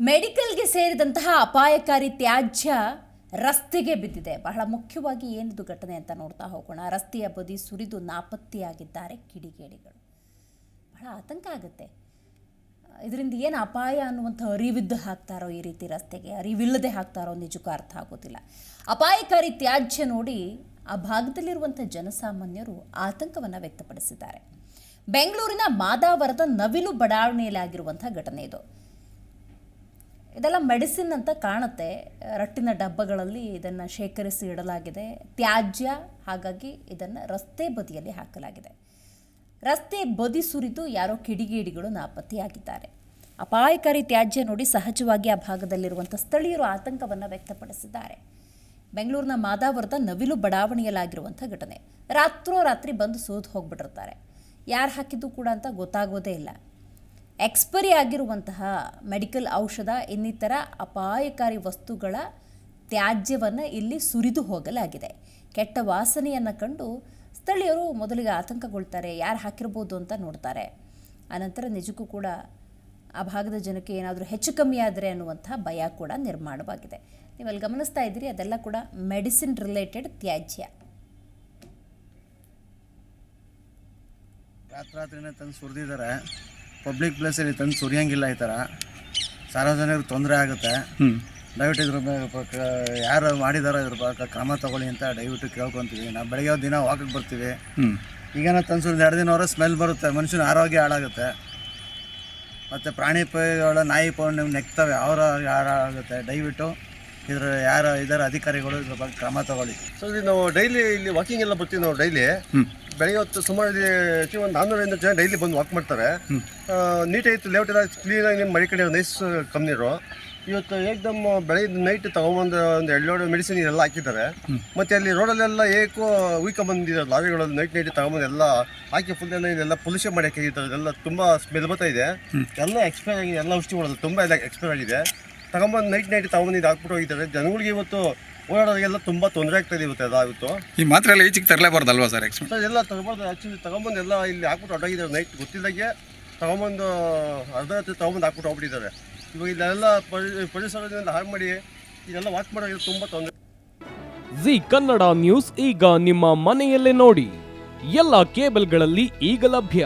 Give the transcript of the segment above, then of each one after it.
ಮೆಡಿಕಲ್ಗೆ ಸೇರಿದಂತಹ ಅಪಾಯಕಾರಿ ತ್ಯಾಜ್ಯ ರಸ್ತೆಗೆ ಬಿದ್ದಿದೆ. ಬಹಳ ಮುಖ್ಯವಾಗಿ ಏನಿದು ಘಟನೆ ಅಂತ ನೋಡ್ತಾ ಹೋಗೋಣ. ರಸ್ತೆಯ ಬದಿ ಸುರಿದು ನಾಪತ್ತೆಯಾಗಿದ್ದಾರೆ ಕಿಡಿಗೇಡಿಗಳು. ಬಹಳ ಆತಂಕ ಆಗುತ್ತೆ. ಇದರಿಂದ ಏನು ಅಪಾಯ ಅನ್ನುವಂಥ ಅರಿವಿದ್ದು ಹಾಕ್ತಾರೋ ಈ ರೀತಿ ರಸ್ತೆಗೆ? ಅರಿವಿಲ್ಲದೆ ಹಾಕ್ತಾರೋ ನಿಜಕ್ಕೂ ಅರ್ಥ ಆಗೋದಿಲ್ಲ. ಅಪಾಯಕಾರಿ ತ್ಯಾಜ್ಯ ನೋಡಿ ಆ ಭಾಗದಲ್ಲಿರುವಂಥ ಜನಸಾಮಾನ್ಯರು ಆತಂಕವನ್ನು ವ್ಯಕ್ತಪಡಿಸಿದ್ದಾರೆ. ಬೆಂಗಳೂರಿನ ಮಾದಾವರದ ನವಿಲು ಬಡಾವಣೆಯಲ್ಲಾಗಿರುವಂಥ ಘಟನೆ ಇದು. ಇದೆಲ್ಲ ಮೆಡಿಸಿನ್ ಅಂತ ಕಾಣುತ್ತೆ. ರಟ್ಟಿನ ಡಬ್ಬಗಳಲ್ಲಿ ಇದನ್ನು ಶೇಖರಿಸಿ ಇಡಲಾಗಿದೆ. ತ್ಯಾಜ್ಯ, ಹಾಗಾಗಿ ಇದನ್ನು ರಸ್ತೆ ಬದಿಯಲ್ಲಿ ಹಾಕಲಾಗಿದೆ. ರಸ್ತೆ ಬದಿ ಸುರಿದು ಯಾರೋ ಕಿಡಿಗೇಡಿಗಳು ನಾಪತ್ತೆಯಾಗಿದ್ದಾರೆ. ಅಪಾಯಕಾರಿ ತ್ಯಾಜ್ಯ ನೋಡಿ ಸಹಜವಾಗಿ ಆ ಭಾಗದಲ್ಲಿರುವಂಥ ಸ್ಥಳೀಯರು ಆತಂಕವನ್ನು ವ್ಯಕ್ತಪಡಿಸಿದ್ದಾರೆ. ಬೆಂಗಳೂರಿನ ಮಾದಾವರದ ನವಿಲು ಬಡಾವಣೆಯಲ್ಲಾಗಿರುವಂಥ ಘಟನೆ. ರಾತ್ರೋರಾತ್ರಿ ಬಂದು ಸೋದು ಹೋಗ್ಬಿಟ್ಟಿರ್ತಾರೆ. ಯಾರು ಹಾಕಿದ್ದು ಕೂಡ ಅಂತ ಗೊತ್ತಾಗೋದೇ ಇಲ್ಲ. ಎಕ್ಸ್ಪೈರಿ ಆಗಿರುವಂತಹ ಮೆಡಿಕಲ್ ಔಷಧ ಇನ್ನಿತರ ಅಪಾಯಕಾರಿ ವಸ್ತುಗಳ ತ್ಯಾಜ್ಯವನ್ನು ಇಲ್ಲಿ ಸುರಿದು ಹೋಗಲಾಗಿದೆ. ಕೆಟ್ಟ ವಾಸನೆಯನ್ನು ಕಂಡು ಸ್ಥಳೀಯರು ಮೊದಲಿಗೆ ಆತಂಕಗೊಳ್ತಾರೆ, ಯಾರು ಹಾಕಿರ್ಬೋದು ಅಂತ ನೋಡ್ತಾರೆ. ಆನಂತರ ನಿಜಕ್ಕೂ ಕೂಡ ಆ ಭಾಗದ ಜನಕ್ಕೆ ಏನಾದರೂ ಹೆಚ್ಚು ಕಮ್ಮಿ ಆದರೆ ಅನ್ನುವಂಥ ಭಯ ಕೂಡ ನಿರ್ಮಾಣವಾಗಿದೆ. ನೀವಲ್ಲಿ ಗಮನಿಸ್ತಾ ಇದ್ದೀರಿ, ಅದೆಲ್ಲ ಕೂಡ ಮೆಡಿಸಿನ್ ರಿಲೇಟೆಡ್ ತ್ಯಾಜ್ಯ. ರಾತ್ರಿ ತಂದು ಸುರಿದಿದ್ದಾರೆ ಪಬ್ಲಿಕ್ ಪ್ಲೇಸಲ್ಲಿ ತಂದು ಸುರಿಯಂಗಿಲ್ಲ ಈ ಥರ. ಸಾರ್ವಜನಿಕರಿಗೆ ತೊಂದರೆ ಆಗುತ್ತೆ. ದಯವಿಟ್ಟು ಇದ್ರ ಪಕ್ಕ ಯಾರು ಮಾಡಿದಾರೋ ಇದ್ರ ಬಗ್ಗೆ ಕ್ರಮ ತಗೊಳ್ಳಿ ಅಂತ ದಯವಿಟ್ಟು ಕೇಳ್ಕೊತೀವಿ. ನಾವು ಬೆಳಗ್ಗೆ ದಿನ ವಾಕಿಗೆ ಬರ್ತೀವಿ. ಈಗೇನ ತಂದು ಸುರಿದು ಎರಡು ದಿನ ಸ್ಮೆಲ್ ಬರುತ್ತೆ. ಮನುಷ್ಯನ ಆರೋಗ್ಯ ಹಾಳಾಗುತ್ತೆ. ಮತ್ತು ಪ್ರಾಣಿ ಪೈಗಳ ನಾಯಿ ಪೈ ನೀವು ನೆಕ್ತವೆ. ಅವರ ಹಾಳಾಗುತ್ತೆ. ದಯವಿಟ್ಟು ಇದ್ರ ಯಾರು ಇದಾರೆ ಅಧಿಕಾರಿಗಳು ಇದ್ರ ಬಗ್ಗೆ ಕ್ರಮ ತಗೊಳ್ಳಿ. ಸೊ ಇಲ್ಲಿ ನಾವು ಡೈಲಿ ಇಲ್ಲಿ ವಾಕಿಂಗ್ ಎಲ್ಲ ಬರ್ತೀವಿ ನಾವು ಡೈಲಿ ಬೆಳಗ್ಗೆ ಹೊತ್ತು ಸುಮಾರು ಒಂದು ನಾನ್ನೂರಿಂದ ಜನ ಡೈಲಿ ಬಂದು ವಾಕ್ ಮಾಡ್ತಾರೆ. ನೀಟಾಗಿತ್ತು ಲೇಔಟ್ ಎಲ್ಲ ಕ್ಲೀನಾಗಿ ನಿಮ್ಮ ಮಳೆ ಕಡೆ ನೈಸ್ ಕಂಪ್ನಿರು ಇವತ್ತು ಏಕ್ದಮ್ ಬೆಳಗ್ಗೆ ನೈಟ್ ತಗೊಂಬಂದು ಒಂದು ಎರಡು ಮೆಡಿಸಿನ್ ಎಲ್ಲ ಹಾಕಿದ್ದಾರೆ. ಮತ್ತೆ ಅಲ್ಲಿ ರೋಡಲ್ಲೆಲ್ಲ ಏಕೋ ಉಯ್ಕ ಬಂದಿದ್ದಾರೆ ಲಾರಿಗಳಲ್ಲಿ ನೈಟ್ ನೈಟ್ ತಗೊಂಬಂದು ಎಲ್ಲ ಹಾಕಿ ಫುಲ್ ಎಲ್ಲ ಇದೆಲ್ಲ ಪೊಲ್ಯೂಷನ್ ಮಾಡಿ ಹಾಕಿದ್ದಾರೆ ಎಲ್ಲ ತುಂಬ ಸ್ಮೆಲ್ ಬರ್ತಾ ಇದೆ. ಎಲ್ಲ ಎಕ್ಸ್ಪೈರ್ ಆಗಿದೆ ಎಲ್ಲ ಔಷಧಿಗಳೆಲ್ಲ ತುಂಬ ಎಲ್ಲ ಎಕ್ಸ್ಪೈರ್ ಆಗಿದೆ. ತಗೊಂಬಂದು ನೈಟ್ ನೈಟ್ ತಗೊಂಬಂದು ಇದು ಹಾಕ್ಬಿಟ್ಟು ಹೋಗಿದ್ದಾರೆ. ಜನಗಳಿಗೆ ಇವತ್ತು ಓಡಾಡೋರಿಗೆಲ್ಲ ತುಂಬ ತೊಂದರೆ ಆಗ್ತಾಯಿದೆ ಇವತ್ತು ಅದಾಗುತ್ತೆ. ಈ ಮಾತ್ರ ಎಲ್ಲ ಈಚೆಗೆ ತರಲೇಬಾರ್ದಲ್ವಾ ಸರ್ ಎಕ್ಸ್ಪೆಕ್ಟ್ ಸರ್ ಎಲ್ಲ ತಗೊಂಬಂದು ಆ್ಯಕ್ಚುಲಿ ತಗೊಂಬಂದು ಎಲ್ಲ ಇಲ್ಲಿ ಹಾಕ್ಬಿಟ್ಟು ಅಡ್ಡಾಗಿದ್ದಾರೆ. ನೈಟ್ ಗೊತ್ತಿದ್ದಾಗೆ ತಗೊಂಬಂದು ಅರ್ಧ ರಾತ್ರಿ ತಗೊಂಬಂದು ಹಾಕ್ಬಿಟ್ಟು ಹೋಗ್ಬಿಟ್ಟಿದ್ದಾರೆ. ಇವಾಗ ಇಲ್ಲೆಲ್ಲ ಪರಿ ಪರಿಸರದಿಂದ ಹಾಳು ಮಾಡಿ ಇದೆಲ್ಲ ವಾಚ್ ಮಾಡೋದು ತುಂಬ ತೊಂದರೆ. ಜಿ ಕನ್ನಡ ನ್ಯೂಸ್ ಈಗ ನಿಮ್ಮ ಮನೆಯಲ್ಲೇ ನೋಡಿ. ಎಲ್ಲ ಕೇಬಲ್ಗಳಲ್ಲಿ ಈಗ ಲಭ್ಯ.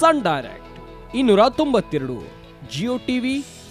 ಸನ್ ಡೈರೆಕ್ಟ್ ಇನ್ನೂರ ತೊಂಬತ್ತೆರಡು ಜಿಯೋ ಟಿವಿ